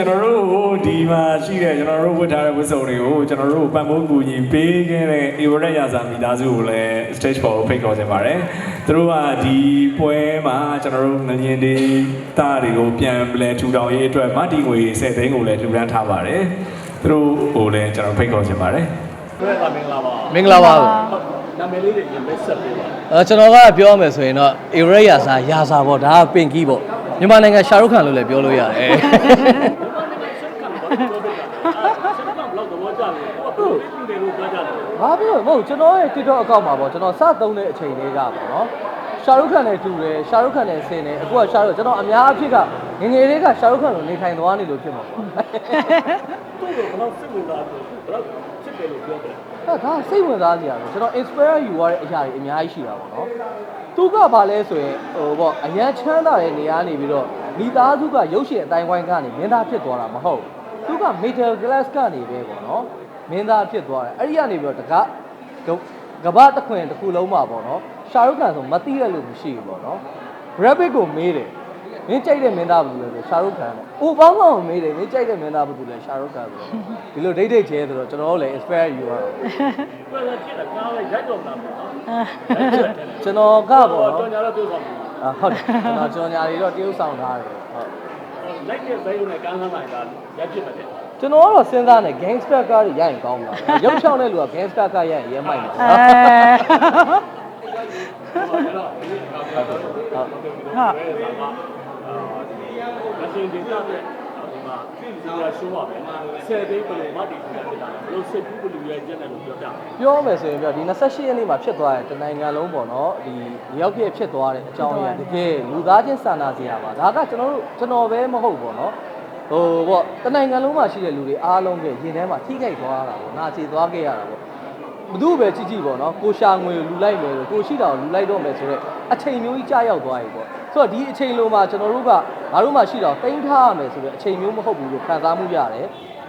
ကျွန်တော်တို့ဒီမှာရှိတဲ့ကျွန်တော်တို့ဝတ်ထားတဲ့ဝတ်စုံတွေကိုကျွန်တော်တို့ပတ်မိုးကူညီပေးခဲ့တဲ့ Everett ရာဇာမိသားစုကိုလည်း stage ပေါ်ဖိတ်ခေါ်ချင်ပါတယ်။သူတို့ကဒီပွဲမှာကျွန်တော်တို့ငလျင်ဒေတာတွေကိုပြန်လဲထူထောင်ရေးအတွက်မတီငွေ10သိန်းကိုလည်းလှူဒန်းထားပါတယ်။သူတို့ကိုလည်းကျွန်တော်ဖိတ်ခေါ်ချင်ပါတယ်။တွေ့တာမင်္ဂလာပါမင်္ဂလာပါနာမည်လေးတွေရင်ပဲဆက်ပေးပါအဲကျွန်တော်ကပြောမယ်ဆိုရင်တော့ Area ရာစာရာစာပေါ့ဒါကပင်ကီပေါ့ မြန်မာနိုင်ငံရှာရုခန်လို့လည်းပြောလို့ရတယ်မြန်မာနိုင်ငံဆက်ခံဘာလို့ပြောပေးတာလဲဆက်ခံဘလောက်သဘောကျလဲကိုကဘယ်လိုပြောကြလဲဘာဖြစ်လို့မဟုတ်ကျွန်တော်ရဲ့ TikTok အကောင့်မှာပေါ့ကျွန်တော်စသုံးတဲ့အချိန်လေးကပေါ့နော်ရှာရုခန်နဲ့တူတယ်ရှာရုခန်နဲ့ဆင်းတယ်အခုကရှာရုကျွန်တော်အများအဖြစ်ကငယ်ငယ်လေးကရှာရုခန်လိုနေထိုင်သွားနေလို့ဖြစ်မှာပေါ့ သူ့ကိုဘလောက်စစ်ဝင်တာဆိုဘလောက်စစ်တယ်လို့ပြောတယ်အဲဒါစိတ်ဝင်စားစရာပဲကျွန်တော် inspire ယူရတဲ့အရာတွေအများကြီးရှိတာပေါ့နော်သူကဘာလဲဆိုရင်ဟိုပေါ့အရန်ချမ်းသာတဲ့နေရာနေပြီးတော့မိသားစုကရုပ်ရှင်အတိုင်းဝိုင်းကနေမင်းသားဖြစ်သွားတာမဟုတ်သူက middle class ကနေပဲပေါ့နော်မင်းသားဖြစ်သွားတယ်အဲ့ဒီကနေပြီးတော့တကားကဘာတစ်ခွင်တစ်ခုလုံးမှာပေါ့နော်ရှာရုခန်ဆိုမသိရလို့မရှိဘူးပေါ့နော် rabbit ကိုမေးတယ် မင်းကြိုက်တဲ့မင်းသားဘူးလဲဆိုရှာရုခန်ပေါ့။အိုဘောင်းဘောင်းမေးတယ်မင်းကြိုက်တဲ့မင်းသားဘူးလဲရှာရုခန်ဆိုတော့ဒီလိုဒိတ်ဒိတ်ကျဲဆိုတော့ကျွန်တော်တို့လည်း inspire ယူရတာပြောတာကြည့်တာကားလိုက်ရိုက်တော့တာပေါ့နော်ကျွန်တော်ကပေါ့တော့နော်ညာတော့ပြောဆောင်အာဟုတ်တယ်ကျွန်တော်ကျွန်တော်ညာတွေတော့တရုပ်ဆောင်ထားတယ်ဟုတ်လိုက်တဲ့ဘိုင်းနဲ့ကန်းကန်းလိုက်တာရိုက်ဖြစ်တယ်ကျွန်တော်ကတော့စဉ်းစားနေ gangster ကားတွေရရင်ကောင်းမှာပဲရုပ်ချောင်းတဲ့လူက gangster ကားရရင်ရဲမိုက်မှာအဲဟုတ် တယ်တော့ဒီကတော့ဟုတ်ဟုတ်ကဲ့ပါပါအာဒီမရှင်ဒေတာတဲ့ဒီမှာဒီကရှိုးပါပဲဆယ်သိန်းဘယ်လိုမှတည်ဖြစ်တာလဲဘယ်လိုစိတ်ကူးဘယ်လိုရဲကျက်တယ်လို့ပြောပြပြောမယ်ဆိုရင်ပြောဒီ28ရက်နေ့မှာဖြစ်သွားတဲ့တနိုင်ငံလုံးပေါ့နော်ဒီရောက်ပြည့်ဖြစ်သွားတဲ့အကြောင်းအရာတကယ်လူသားချင်းစာနာစရာပါဒါကကျွန်တော်တို့ကျွန်တော်ပဲမဟုတ်ပေါ့နော်ဟိုပေါ့တနိုင်ငံလုံးမှာရှိတဲ့လူတွေအားလုံးကရင်ထဲမှာထိခိုက်သွားတာပေါ့နာကျင်သွားခဲ့ရတာပေါ့ဘသူပဲကြည့်ကြည့်ပေါ့နော်ကိုရှာငွေကိုလူလိုက်မယ်လို့ကိုရှိတာကိုလူလိုက်တော့မယ်ဆိုတော့အချိန်မျိုးကြီးကြာရောက်သွားပြီပေါ့ ဆိုတော့ဒီအချိန်လုံးမှာကျွန်တော်တို့ကငါတို့မှရှိတော့တင်ထားရမယ်ဆိုတော့အချိန်မျိုးမဟုတ်ဘူးလို့ခံစားမှုရတယ်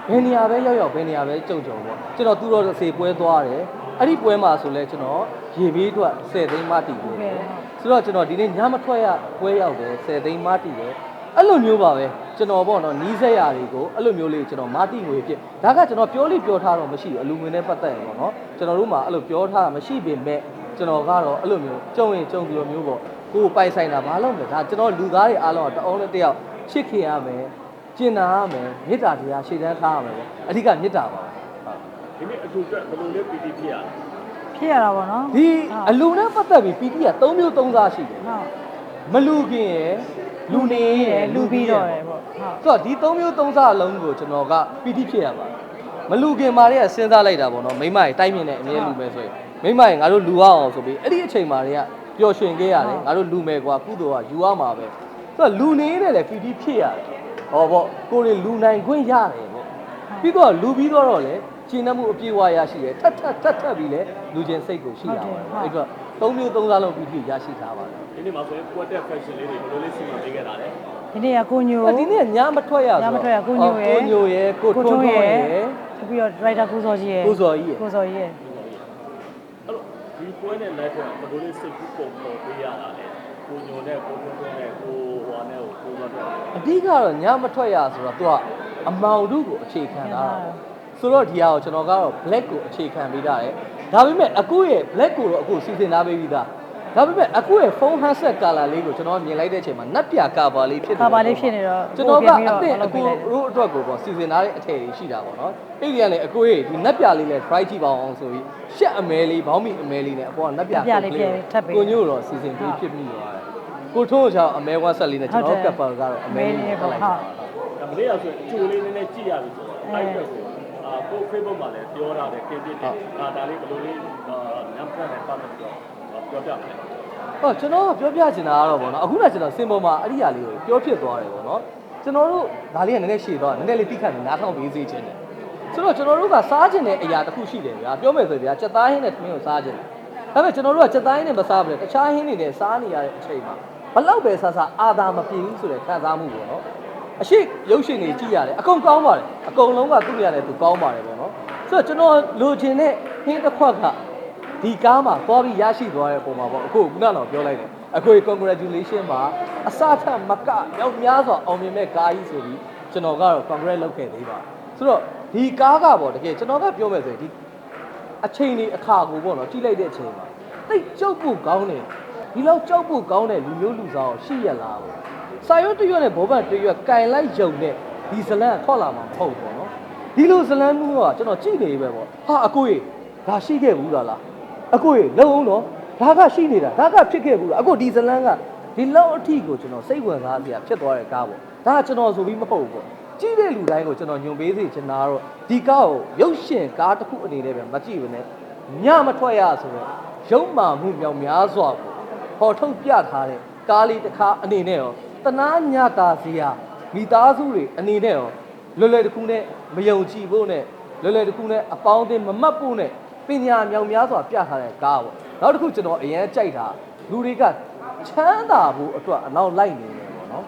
ဘယ်နေရာပဲရောက်ရောက်ဘယ်နေရာပဲကြုံကြုံပေါ့ကျွန်တော်သူတော်စေပွဲသွားတယ်အဲ့ဒီပွဲမှာဆိုလဲကျွန်တော်ရေဘေးအတွက်10သိန်းမတည်တယ်ဆိုတော့ကျွန်တော်ဒီနေ့ညမထွက်ရပွဲရောက်တယ်10သိန်းမတည်တယ်အဲ့လိုမျိုးပါပဲကျွန်တော်ပေါ့နော်နီးစက်ရာတွေကိုအဲ့လိုမျိုးလေးကျွန်တော်မတိငွေဖြစ်ဒါကကျွန်တော်ပြောလိပြောထားတော့မရှိဘူးအလူငွေနဲ့ပတ်သက်ရင်ပေါ့နော်ကျွန်တော်တို့မှာအဲ့လိုပြောထားတာမရှိပေမဲ့ကျွန်တော်ကတော့အဲ့လိုမျိုးကြုံရင်ကြုံဒီလိုမျိုးပေါ့ ကိုယ်ပိုင်ဆိုင်တာဘာလို့လဲဒါကျွန်တော်လူသားတွေအားလုံးကတအောင်နဲ့တယောက်ချစ်ခင်ရမယ်ကျင်နာရမယ်မေတ္တာတရားရှေ့တန်းထားရမယ်ပေါ့အဓိကမေတ္တာပါဟုတ်ဒီနေ့အထူးအတွက်ဘယ်လိုလဲပီတီဖြစ်ရလဲဖြစ်ရတာပေါ့နော်ဒီအလူနဲ့ပတ်သက်ပြီးပီတိက3မျိုး3စားရှိတယ်ဟုတ်မလူခင်ရယ်လူနေရယ်လူပြီးတော့ရယ်ပေါ့ဟုတ်ဆိုတော့ဒီ3မျိုး3စားအလုံးကိုကျွန်တော်ကပီတိဖြစ်ရပါတယ်မလူခင်မာတွေကစဉ်းစားလိုက်တာပေါ့နော်မိမတွေတိုက်မြင်တဲ့အမြဲလူမယ်ဆိုရင်မိမတွေငါတို့လူရအောင်ဆိုပြီးအဲ့ဒီအချိန်မာတွေက ပျော်ရွှင်ခဲ့ရတယ်ငါတို့လူမယ်ကွာကုသိုလ်ကယူရမှာပဲဆိုတော့လူနေနဲ့လည်းပီတိဖြစ်ရတယ်ဟောပေါ့ကိုယ်တွေလူနိုင်ခွင့်ရတယ်ပေါ့ပြီးတော့လူပြီးတော့လေကျင့်တတ်မှုအပြည့်အဝရရှိတယ်ထပ်ထပ်ထပ်ထပ်ပြီးလဲလူချင်းစိတ်ကိုရှိတာပါအဲ့တော့3မျိုး3စားလုံးပီတိရရှိထားပါတယ်ဒီနေ့မှာဆိုရင် quarter fashion လေးတွေဘယ်လိုလေးစီမံပေးခဲ့တာလဲဒီနေ့ကကိုညို။ဒီနေ့ညမထွက်ရဆိုညမထွက်ရကိုညိုရယ်ကိုညိုရယ်ကိုထွန်းထွန်းရယ်ပြီးတော့ writer ကိုစောကြီးရယ်ကိုစောကြီးရယ်ကိုစောကြီးရယ်အဲ့တော့ ဒီပွဲနဲ့ live ကဘယ်လိုလေးစိတ်ကူးပုံပေါ်ပေးရတာလဲကိုညိုနဲ့ကိုထွန်းထွန်းနဲ့ကိုဟွာနဲ့ကိုကိုတော့တယ်အဓိကတော့ညမထွက်ရဆိုတော့သူကအမောင်တို့ကိုအခြေခံတာဆိုတော့ဒီဟာကိုကျွန်တော်ကတော့ black ကိုအခြေခံပေးတာတယ်ဒါပေမဲ့အခုရဲ့ black ကိုတော့အခုစီစဉ်ထားပေးပြီးသား ဒါပေမဲ့အခုရဲ့ phone handset color လေးကိုကျွန်တော်မြင်လိုက်တဲ့အချိန်မှာနက်ပြ cover လေးဖြစ်နေကာပါလေးဖြစ်နေတော့ကျွန်တော်ကအသင့်လုပ်အခုပေးလိုက်တယ်တို့အတွက်ကိုပေါ့စီစဉ်ထားတဲ့အထည်တွေရှိတာပေါ့နော်အဲ့ဒီကလည်းအခုရဲ့ဒီနက်ပြလေးလည်း try ကြည့်ပါအောင်ဆိုပြီးရှက်အမဲလေးဘောင်းမီအမဲလေးနဲ့အပေါ်ကနက်ပြနက်ပြလေးပြန်ထပ်ပေးကိုညို့တော့စီစဉ်ပေးဖြစ်မိသွားတယ်ကိုထုံးချောင်းအမဲဝတ်ဆက်လေးနဲ့ကျွန်တော်ကပ်ပါကတော့အမဲလေးနဲ့ထပ်လိုက်တာဒါမလေးရဆိုအကျိုးလေးနည်းနည်းကြည့်ရပြီဆိုတော့အဲ့အတွက်ကိုအာကို Facebook မှာလည်းပြောတာတယ်တင်ပြတယ်ဒါဒါလေးဘယ်လိုလေးအာညံဖက်နဲ့ပတ်သက်ပြီးတော့ ပြောပြမယ်ဟောကျွန်တော်ကပြောပြချင်တာကတော့ဗောနော်အခုနကကျွန်တော်စင်ပေါ်မှာအဲ့ဒီဟာလေးကိုပြောဖြစ်သွားတယ်ဗောနော်ကျွန်တော်တို့ဒါလေးကနည်းနည်းရှည်သွားနည်းနည်းလေးတိခတ်နေနားထောင်ပေးစေချင်တယ်ဆိုတော့ကျွန်တော်တို့ကစားချင်တဲ့အရာတစ်ခုရှိတယ်ဗျာပြောမယ်ဆိုရင်ဗျာစက်သားဟင်းနဲ့သမင်းကိုစားချင်တယ်ဒါပေမဲ့ကျွန်တော်တို့ကစက်သားဟင်းနဲ့မစားဘူးလေတခြားဟင်းတွေနဲ့စားနေရတဲ့အချိန်မှာဘလောက်ပဲစားစားအာသာမပြေဘူးဆိုတဲ့ခံစားမှုဗောနော်အရှိရုပ်ရှင်တွေကြည့်ရတယ်အကုန်ကောင်းပါတယ်အကုန်လုံးကသူ့နေရာနဲ့သူကောင်းပါတယ်ဗောနော်ဆိုတော့ကျွန်တော်လိုချင်တဲ့ဟင်းတစ်ခွက်က ဒီကားမှာသွားပြီးရရှိသွားတဲ့ပုံမှာပေါ့အခုခုနကတော့ပြောလိုက်တယ်အခု congratulation ပါအစထက်မကရောက်များစွာအောင်မြင်မဲ့ကားကြီးဆိုပြီးကျွန်တော်ကတော့ congress လုပ်ခဲ့သေးပါဆိုတော့ဒီကားကပေါ့တကယ်ကျွန်တော်ကပြောမယ်ဆိုရင်ဒီအချိန်ဒီအခါကိုပေါ့နော်ကြည့်လိုက်တဲ့အချိန်မှာတိတ်ကြောက်ဖို့ကောင်းတယ်ဒီလောက်ကြောက်ဖို့ကောင်းတဲ့လူမျိုးလူစားကိုရှိရလားပေါ့စာရွတ်တရွတ်နဲ့ဘောဘတ်တရွက်ကင်လိုက်ယုံနဲ့ဒီဇလန်ကထွက်လာမှာမဟုတ်ဘူးပေါ့နော်ဒီလိုဇလန်မျိုးကကျွန်တော်ကြည့်နေပဲပေါ့ဟာအကိုကြီးဒါရှိခဲ့ဘူးလားလား အကိုကြီးလုံအောင်တော့ဒါကရှိနေတာဒါကဖြစ်ခဲ့ဘူးလားအကိုဒီဇလန်ကဒီလောက်အထိကိုကျွန်တော်စိတ်ဝင်စားစရာဖြစ်သွားတဲ့ကားပေါ့ဒါကကျွန်တော်ဆိုပြီးမဟုတ်ဘူးပေါ့ကြည့်တဲ့လူတိုင်းကိုကျွန်တော်ညွန်ပေးစေချင်တာကတော့ဒီကားကိုရုပ်ရှင်ကားတစ်ခုအနေနဲ့ပဲမကြည့်ဘဲနဲ့ညမထွက်ရဆိုတော့ရုပ်မာမှုမြောင်များစွာကိုပေါ်ထုတ်ပြထားတဲ့ကားလေးတစ်ခါအနေနဲ့ရောတနာညတာစီယာမိသားစုတွေအနေနဲ့ရောလွယ်လွယ်တစ်ခုနဲ့မယုံကြည်ဖို့နဲ့လွယ်လွယ်တစ်ခုနဲ့အပေါင်းအသင်းမမတ်ဖို့နဲ့ပ ညာမြောင်များစွာပြထားတဲ့ကားပေါ့နောက်တစ်ခုကျွန်တော်အရင်ကြိုက်တာလူတွေကချမ်းသာဖို့အတွက်အနောက်လိုက်နေတယ်ပေါ့နော်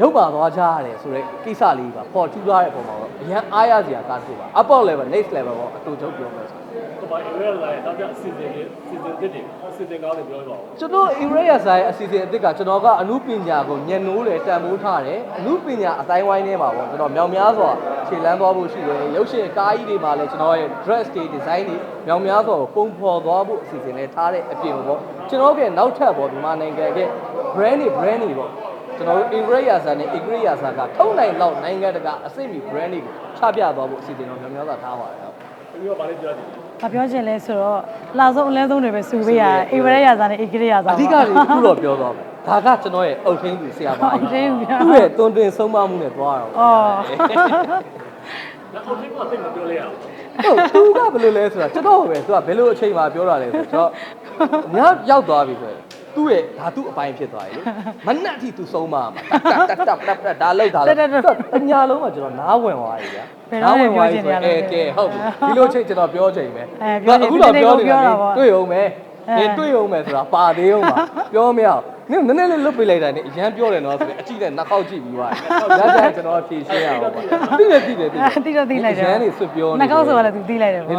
ရုပ်ပါသွားကြရတယ်ဆိုတော့ကိစ္စလေးပါပေါ်ထူးသွားတဲ့ပုံမှာတော့အရန်အားရစရာကားဖြစ်ပါ upper level next level ပေါ့အတူချုပ်ပြောမယ်ဆို ဒီမှာ area လာရင်နောက်ကျအစီအစဉ်လေးစီစဉ်တစ်တွေအစီအစဉ်ကောင်းတွေပြောပြပါဦးကျွန်တော် area ဆိုင်အစီအစဉ်အစ်စ်ကကျွန်တော်ကအမှုပညာကိုညံနိုးတယ်တန်ဖိုးထားတယ်အမှုပညာအတိုင်းဝိုင်းထဲမှာပေါ့ကျွန်တော်မြောင်များစွာခြေလန်းသွားဖို့ရှိတယ်ရုပ်ရှင်ကားကြီးတွေမှာလည်းကျွန်တော်ရဲ့ dress တွေ design တွေမြောင်များစွာကိုပုံဖော်သွားဖို့အစီအစဉ်လေးထားတဲ့အပြင်ပေါ့ကျွန်တော်ရဲ့နောက်ထပ်ပေါ့ဒီမှာနိုင်ငံရဲ့ brand တွေ brand တွေပေါ့ကျွန်တော်တို့ area ဆိုင်နဲ့ area ဆိုင်ကထုံးနိုင်လောက်နိုင်ငံတကာအစိမ့်မီ brand တွေကိုချပြသွားဖို့အစီအစဉ်တော့မြောင်များစွာထားပါတယ်ဟုတ်ပြီးတော့ဗာလေးပြောကြည့်။ ဘာပြောချင်လဲဆိုတော့လာဆုံးအလဲဆုံးတွေပဲစုပေးရတယ်။အိဗရရစာနဲ့အိကရရစာအဓိကလေးအခုတော့ပြောတော့မယ်ဒါကကျွန်တော်ရဲ့အုတ်ထင်းသူဆရာမအုတ်ထင်းသူသူ့ရဲ့တွန်းတွင်ဆုံးမမှုနဲ့သွားတော့။အော်နောက်အထက်ကသိမပြောလဲရအောင်ဟုတ်သူကဘယ်လိုလဲဆိုတာကျွန်တော်ပဲသူကဘယ်လိုအချိန်မှပြောတာလဲဆိုတော့ညရောက်သွားပြီဆိုရင် သူ့ရဲ့ဒါသူ့အပိုင်းဖြစ်သွားပြီလေမနှက်အထိသူဆုံးမမှာတက်တက်တက်တက်ဒါလောက်ဒါလောက်အညာလုံးကကျွန်တော်နားဝင်သွားပြီဗျာအဲကဲဟုတ်ပြီဒီလိုချိန်ကျွန်တော်ပြောချိန်ပဲအခုတော့ပြောနေတာတွေ့အောင်မယ်နေတွေ့အောင်မယ်ဆိုတာပါသေးအောင်ပါပြောမရအောင် နင်းနည်းနည်းလေးလွတ်ပေးလိုက်တာနဲ့အရန်ပြောတယ်နော်ဆိုရင်အကြည့်နဲ့နှာခေါက်ကြည့်ပြီးသွားတယ်ရကြကျွန်တော်ဖြေရှင်းရအောင်ပါသိတယ်သိတယ်သိတယ်တိတော့သိလိုက်တယ်ရန်နေဆွပြောနေနှကောက်ဆိုလည်းသူသိလိုက်တယ်ပေါ့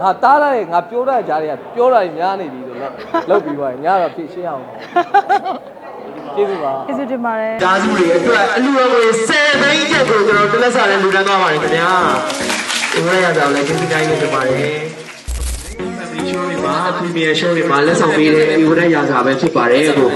ငါတားလိုက်ငါပြောတာကြားတွေကပြောတာကြီးများနေပြီဆိုတော့လောက်ပြီးသွားရင်ညတော့ဖြေရှင်းအောင်ပါကျေးဇူးပါ။ကျေးဇူးတင်ပါတယ်ဓာတ်စုတွေအတွက်အလူတော်ကို10သိန်းချက်ကိုကျွန်တော်တလက်စာနဲ့လူတန်းသွားပါတယ်ခင်ဗျာဒီမှာရတာလည်းကိစ္စတိုင်းနေကြပါတယ်ဒီ show တွေမှာ premier show တွေမှာလက်ဆောင်ပေးတဲ့ဒီဝရရစာပဲဖြစ်ပါတယ်အခု